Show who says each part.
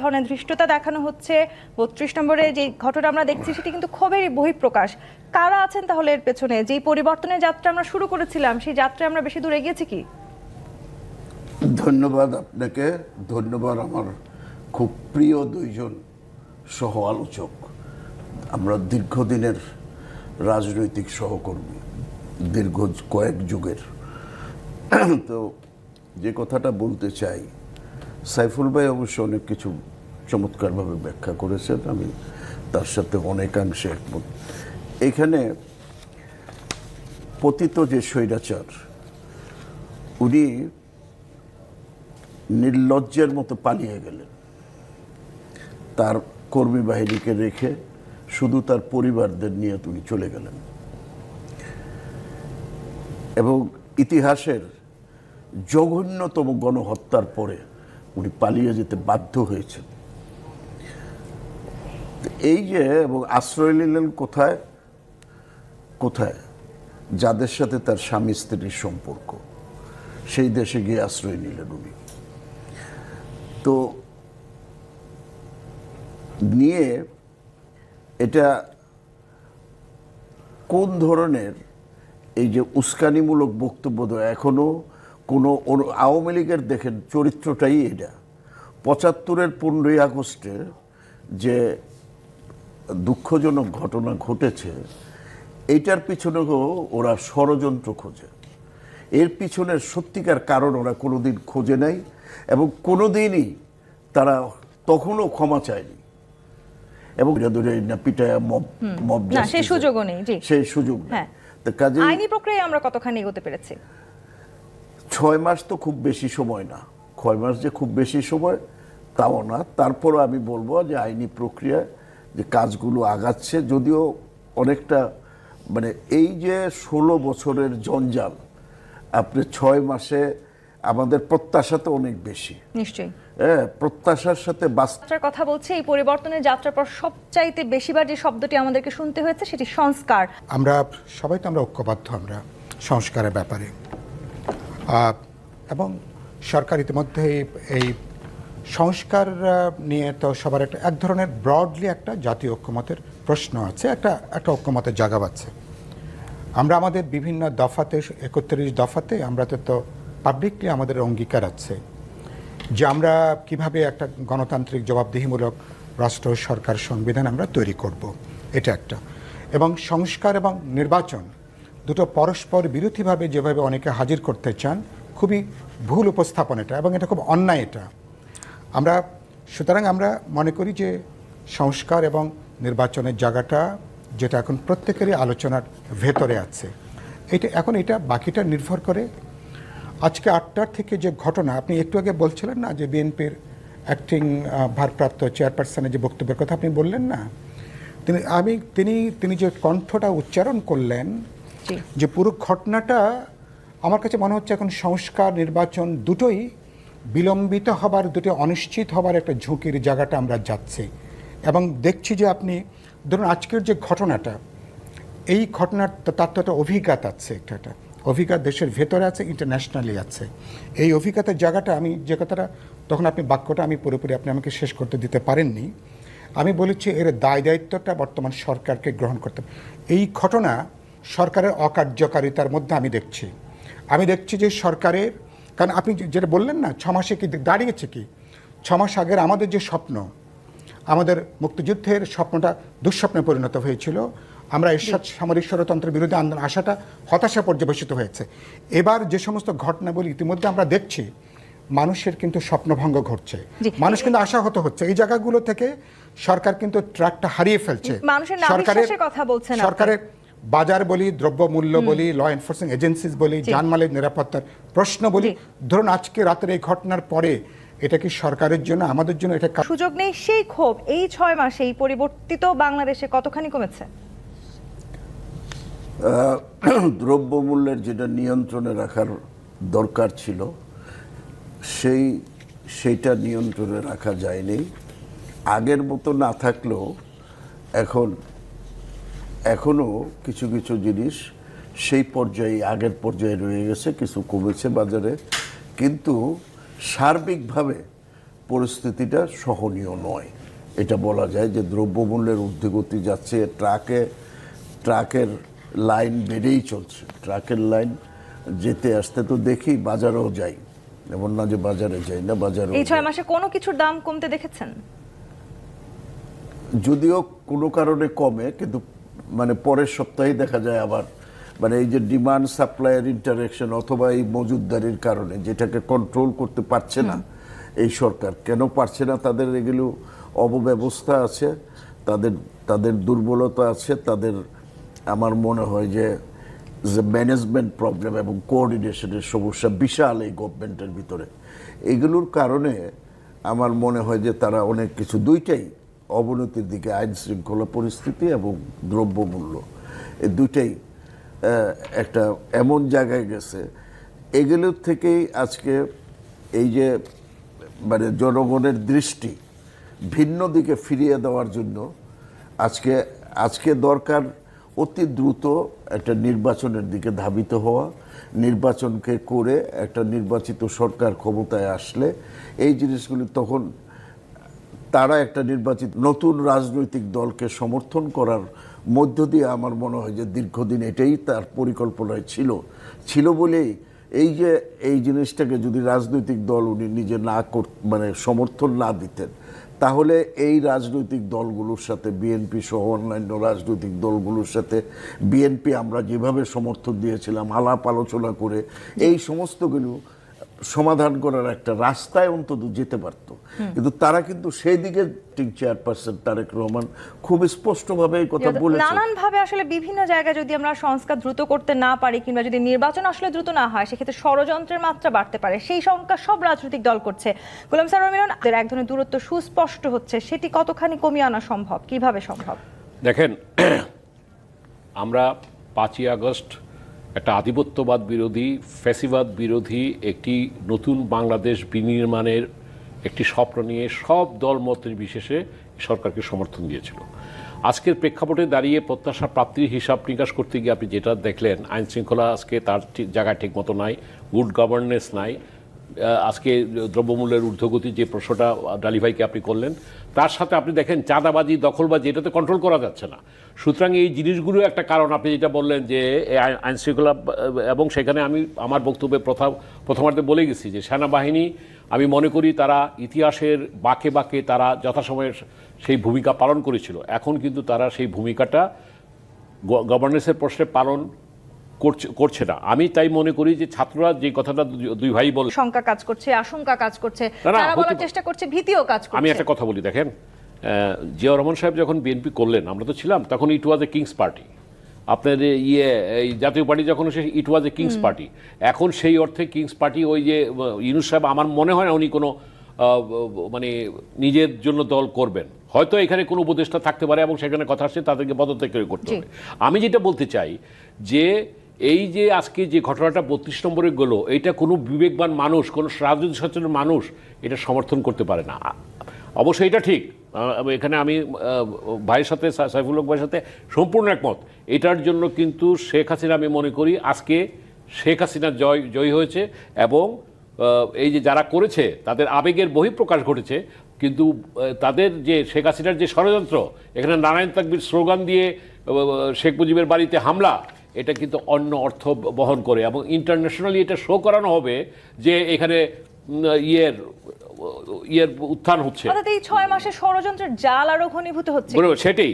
Speaker 1: ধরনের ধৃষ্টতা দেখানো হচ্ছে। বত্রিশ নম্বরে যে ঘটনা আমরা দেখছি, সেটি কিন্তু ক্ষোভেরই বহিঃপ্রকাশ। কারা আছেন তাহলে এর পেছনে? যেই পরিবর্তনের যাত্রা আমরা শুরু করেছিলাম, সেই যাত্রায় আমরা বেশি দূর এগিয়েছি কি?
Speaker 2: ধন্যবাদ আপনাকে। ধন্যবাদ আমার খুব প্রিয় দুইজন সহ আলোচক। আমরা দীর্ঘদিনের রাজনৈতিক সহকর্মী, দীর্ঘ কয়েক যুগের। তো যে কথাটা বলতে চাই সাইফুল ভাই অবশ্য অনেক কিছু চমৎকারভাবে ব্যাখ্যা করেছেন, আমি তার সাথে অনেকাংশে একমত। এখানে পতিত যে স্বৈরাচার, উনি নির্লজ্জের মতো পালিয়ে গেলেন। তার কর্মী বাহিনীকে রেখে শুধু তার পরিবারদের নিয়ে তিনি চলে গেলেন। এবং ইতিহাসের জঘন্যতম গণহত্যার পরে উনি পালিয়ে যেতে বাধ্য হয়েছেন। এই যে, এবং আশ্রয় নিলেন কোথায়? কোথায়? যাদের সাথে তার স্বামী স্ত্রীর সম্পর্ক। সেই দেশে গিয়ে আশ্রয় নিলেন উনি। তো নিয়ে এটা কোন ধরনের এই যে উস্কানিমূলক বক্তব্য দেওয়া এখনও কোনো আওয়ামী লীগের দেখেন চরিত্রটাই এটা। পঁচাত্তরের পনেরোই আগস্টে যে দুঃখজনক ঘটনা ঘটেছে এইটার পিছনেও ওরা ষড়যন্ত্র খোঁজে। এর পিছনের সত্যিকার কারণ ওরা কোনোদিন খোঁজে নাই এবং কোনোদিনই তারা তখনও ক্ষমা চায়নি। এবং পিটায় মব মব
Speaker 1: সেই সুযোগও নেই,
Speaker 2: সেই সুযোগ নেই।
Speaker 1: হ্যাঁ।
Speaker 2: কাজে
Speaker 1: আইনি প্রক্রিয়ায় আমরা কতখানি এগোতে পেরেছি?
Speaker 2: ছয় মাস তো খুব বেশি সময় না। ছয় মাস যে খুব বেশি সময় তাও না। তারপরও আমি বলব যে আইনি প্রক্রিয়া যে কাজগুলো আগাচ্ছে যদিও অনেকটা মানে এই যে ষোলো বছরের জঞ্জাল আপনি ছয় মাসে আমাদের প্রত্যাশা তো অনেক বেশি।
Speaker 1: নিশ্চয়ই।
Speaker 2: হ্যাঁ প্রত্যাশার সাথে বাস্তব
Speaker 1: যাত্রার কথা বলছি এই পরিবর্তনের যাত্রার পর সবচাইতে বেশিবার যে শব্দটি আমাদেরকে শুনতে হয়েছে সেটি সংস্কার।
Speaker 3: আমরা সবাই তো আমরা ঐক্যবদ্ধ আমরা সংস্কারের ব্যাপারে। এবং সরকার ইতিমধ্যে এই- সংস্কার নিয়ে তো সবার একটা, এক ধরনের ব্রডলি একটা জাতীয় ঐক্যমতের প্রশ্ন আছে, একটা একটা ঐক্যমতের জায়গা আছে। আমরা আমাদের বিভিন্ন দফাতে, একত্রিশ দফাতে আমরা তো পাবলিকলি আমাদের অঙ্গীকার আছে যে আমরা কীভাবে একটা গণতান্ত্রিক জবাবদিহিমূলক রাষ্ট্র, সরকার, সংবিধান আমরা তৈরি করব। এটা একটা। এবং সংস্কার এবং নির্বাচন দুটো পরস্পর বিরোধীভাবে যেভাবে অনেকে হাজির করতে চান, খুবই ভুল উপস্থাপন এটা এবং এটা খুব অন্যায় এটা আমরা, সুতরাং আমরা মনে করি যে সংস্কার এবং নির্বাচনের জায়গাটা যেটা এখন প্রত্যেকেরই আলোচনার ভেতরে আছে এটা, এখন এটা বাকিটা নির্ভর করে আজকে আটটার থেকে যে ঘটনা, আপনি একটু আগে বলছিলেন না যে বিএনপির অ্যাক্টিং ভারপ্রাপ্ত চেয়ারপারসনের যে বক্তব্যের কথা আপনি বললেন না তিনি, আমি, তিনি তিনি যে কণ্ঠটা উচ্চারণ করলেন। যে পুরো ঘটনাটা আমার কাছে মনে হচ্ছে এখন সংস্কার, নির্বাচন দুটোই বিলম্বিত হবার দুটো অনিশ্চিত হবার একটা ঝুঁকির জায়গাটা আমরা যাচ্ছি। এবং দেখছি যে আপনি, ধরুন আজকের যে ঘটনাটা, এই ঘটনার তার তো একটা অভিজ্ঞতা আছে একটা একটা অভিজ্ঞতা দেশের ভেতরে আছে ইন্টারন্যাশনালি আছে। এই অভিজ্ঞতার জায়গাটা আমি, যে কথাটা তখন আপনি বাক্যটা আমি পুরোপুরি আপনি আমাকে শেষ করতে দিতে পারেননি। আমি বলেছি এর দায় দায়িত্বটা বর্তমান সরকারকে গ্রহণ করতে এই ঘটনা সরকারের অকার্যকারিতার মধ্যে আমি দেখছি। আমি দেখছি যে সরকারের কারণ আপনি যেটা বললেন না ছ মাসে কি দাঁড়িয়েছে কি? ছ মাস আগের আমাদের যে স্বপ্ন আমাদের মুক্তিযুদ্ধের স্বপ্নটা দুঃস্বপ্নে পরিণত হয়েছিল। আমরা এরশাদ সামরিক ষড়যন্ত্রের বিরুদ্ধে আন্দোলন আসাটা হতাশা পর্যবেসিত হয়েছে। এবার যে সমস্ত ঘটনাবলী ইতিমধ্যে আমরা দেখছি মানুষের কিন্তু স্বপ্নভঙ্গ ঘটছে। মানুষ কিন্তু আশাহত হচ্ছে। এই জায়গাগুলো থেকে সরকার কিন্তু ট্র্যাকটা হারিয়ে ফেলছে।
Speaker 1: নাভিশ্বাসের কথা বলছেন
Speaker 3: সরকারের বাজার বলি দ্রব্যমূল্য বলি ল এনফোর্সিং এজেন্সিস বলি জানমালের নিরাপত্তার প্রশ্ন বলি। ধরুন আজকে রাতের এই ঘটনার পরে এটা কি সরকারের জন্য আমাদের জন্য এটা
Speaker 1: সুযোগ নেই সেই ক্ষোভ এই ছয় মাসে এই পরিবর্তিত বাংলাদেশে কতখানি কমেছে?
Speaker 2: দ্রব্যমূল্যের যেটা নিয়ন্ত্রণে রাখার দরকার ছিল সেই সেইটা নিয়ন্ত্রণে রাখা যায়নি। আগের মতো না থাকলেও এখন এখনও কিছু কিছু জিনিস সেই পর্যায়ে আগের পর্যায়ে রয়ে গেছে কিছু কমেছে বাজারে কিন্তু সার্বিকভাবে পরিস্থিতিটা সহনীয় নয়। এটা বলা যায় যে দ্রব্যমূল্যের ঊর্ধ্বগতি যাচ্ছে ট্রাকে ট্রাকের লাইন বেড়েই চলছে। ট্রাকের লাইন যেতে আসতে তো দেখি বাজারেও যাই। এমন না যে বাজারে যাই না বাজারে
Speaker 1: এই ছয় মাসে কোনো কিছুর দাম কমতে দেখেছেন?
Speaker 2: যদিও কোনো কারণে কমে কিন্তু মানে পরের সপ্তাহে দেখা যায় আবার মানে এই যে ডিমান্ড সাপ্লাইয়ের ইন্টারেকশন অথবা এই মজুদদারির কারণে যেটাকে কন্ট্রোল করতে পারছে না এই সরকার। কেন পারছে না? তাদের এগুলো অবব্যবস্থা আছে তাদের তাদের দুর্বলতা আছে তাদের আমার মনে হয় যে যে ম্যানেজমেন্ট প্রবলেম এবং কোঅর্ডিনেশনের সমস্যা বিশাল এই গভর্নমেন্টের ভিতরে। এগুলোর কারণে আমার মনে হয় যে তারা অনেক কিছু দুইটাই অবনতির দিকে আইন শৃঙ্খলা পরিস্থিতি এবং দ্রব্যমূল্য এই দুইটাই একটা এমন জায়গায় গেছে। এগুলোর থেকেই আজকে এই যে মানে জনগণের দৃষ্টি ভিন্ন দিকে ফিরিয়ে দেওয়ার জন্য আজকে আজকে দরকার অতি দ্রুত একটা নির্বাচনের দিকে ধাবিত হওয়া, নির্বাচনকে করে একটা নির্বাচিত সরকার ক্ষমতায় আসলে এই জিনিসগুলি তখন তারা একটা নির্বাচিত নতুন রাজনৈতিক দলকে সমর্থন করার মধ্য দিয়ে আমার মনে হয় যে দীর্ঘদিন এটাই তার পরিকল্পনায় ছিল। ছিল বলেই এই যে এই জিনিসটাকে যদি রাজনৈতিক দল উনি নিজে না কর মানে সমর্থন না দিতেন, তাহলে এই রাজনৈতিক দলগুলোর সাথে বিএনপি সহ অন্যান্য রাজনৈতিক দলগুলোর সাথে বিএনপি আমরা যেভাবে সমর্থন দিয়েছিলাম, আলাপ আলোচনা করে, এই সমস্তগুলো সমাধান করার একটা রাস্তায় অন্তত যেতে পারত। কিন্তু তারা কিন্তু সেই দিকে চেয়ারপারসন তারেক রহমান খুব স্পষ্টভাবে এই কথা বলেছেন।
Speaker 1: নানান ভাবে আসলে বিভিন্ন জায়গায় যদি আমরা সংস্কার দ্রুত করতে না পারি কিংবা যদি নির্বাচন আসলে দ্রুত না হয় সেক্ষেত্রে ষড়যন্ত্রের মাত্রা বাড়তে পারে। সেই সংখ্যা সব রাজনৈতিক দল করছে। গোলাম সারোয়ার মিলন এক ধরনের দূরত্ব সুস্পষ্ট হচ্ছে। সেটি কতখানি কমিয়ে আনা সম্ভব? কীভাবে সম্ভব?
Speaker 4: দেখেন আমরা পাঁচই আগস্ট একটা আধিপত্যবাদ বিরোধী, ফ্যাসিবাদ বিরোধী, একটি নতুন বাংলাদেশ বিনির্মাণের একটি স্বপ্ন নিয়ে সব দল মতের বিশেষে সরকারকে সমর্থন দিয়েছিল। আজকের প্রেক্ষাপটে দাঁড়িয়ে প্রত্যাশা প্রাপ্তির হিসাব নিকাশ করতে গিয়ে আপনি যেটা দেখলেন, আইনশৃঙ্খলা আজকে তার জায়গায় ঠিক মতো নাই গুড গভর্নেন্স নাই। আজকে দ্রব্যমূল্যের ঊর্ধ্বগতি যে প্রশ্নটা ডালি ভাইকে আপনি করলেন, তার সাথে আপনি দেখেন চাঁদাবাজি, দখলবাজি এটা তো কন্ট্রোল করা যাচ্ছে না। সুতরাং এই জিনিসগুলো একটা কারণ, আপনি যেটা বললেন যে এই আইন- আইন শৃঙ্খলা, এবং সেখানে আমি আমার বক্তব্যে প্রথম, প্রথমার্ধে বলে গেছি যে সেনাবাহিনী, আমি মনে করি তারা ইতিহাসের বাঁকে বাঁকে তারা যথাসময়ে সেই ভূমিকা পালন করেছিল। এখন কিন্তু তারা সেই ভূমিকাটা গভর্নেন্সের প্রশ্নে পালন করছে করছে না। আমি তাই মনে করি যে ছাত্ররা যে কথাটা দুই- ভাই বল
Speaker 1: শঙ্কা কাজ করছে আশঙ্কা কাজ করছে তারা বলার চেষ্টা করছে ভীতিও কাজ
Speaker 4: আমি একটা কথা বলি দেখেন জিয়াউর রহমান সাহেব যখন বিএনপি করলেন আমরা তো ছিলাম তখন ইট ওয়াজ এ কিংস পার্টি আপনার ইয়ে এই জাতীয় পার্টি যখন সে ইট ওয়াজ এ কিংস পার্টি এখন সেই অর্থে কিংস পার্টি ওই যে ইউনুস সাহেব আমার মনে হয় না উনি কোনো মানে নিজের জন্য দল করবেন। হয়তো এখানে কোনো উপদেষ্টা থাকতে পারে এবং সেখানে কথা আসছে তাদেরকে পদত্যাগ করে করতে হবে। আমি যেটা বলতে চাই যে এই যে আজকে যে ঘটনাটা বত্রিশ নম্বরে গেলো, এটা কোনো বিবেকবান মানুষ, কোনো রাজনৈতিক সচেতন মানুষ এটা সমর্থন করতে পারে না। অবশ্যই এটা ঠিক। এখানে আমি ভাইয়ের সাথে সাইফুল হক ভাইয়ের সাথে সম্পূর্ণ একমত। এটার জন্য কিন্তু শেখ হাসিনা, আমি মনে করি, আজকে শেখ হাসিনা জয়, জয়ী হয়েছে এবং এই যে যারা করেছে, তাদের আবেগের বহিঃপ্রকাশ ঘটেছে, কিন্তু তাদের যে শেখ হাসিনার যে ষড়যন্ত্র, এখানে নারায়ণ তাকবির স্লোগান দিয়ে শেখ মুজিবের বাড়িতে হামলা এটা কিন্তু অন্য অর্থ বহন করে এবং ইন্টারন্যাশনালি এটা শো করানো হবে যে এখানে ইয়ের ইয়ের উত্থান হচ্ছে।
Speaker 1: এই ছয় মাসে ষড়যন্ত্রের জাল আরও ঘনীভূত হচ্ছে।
Speaker 4: সেটাই।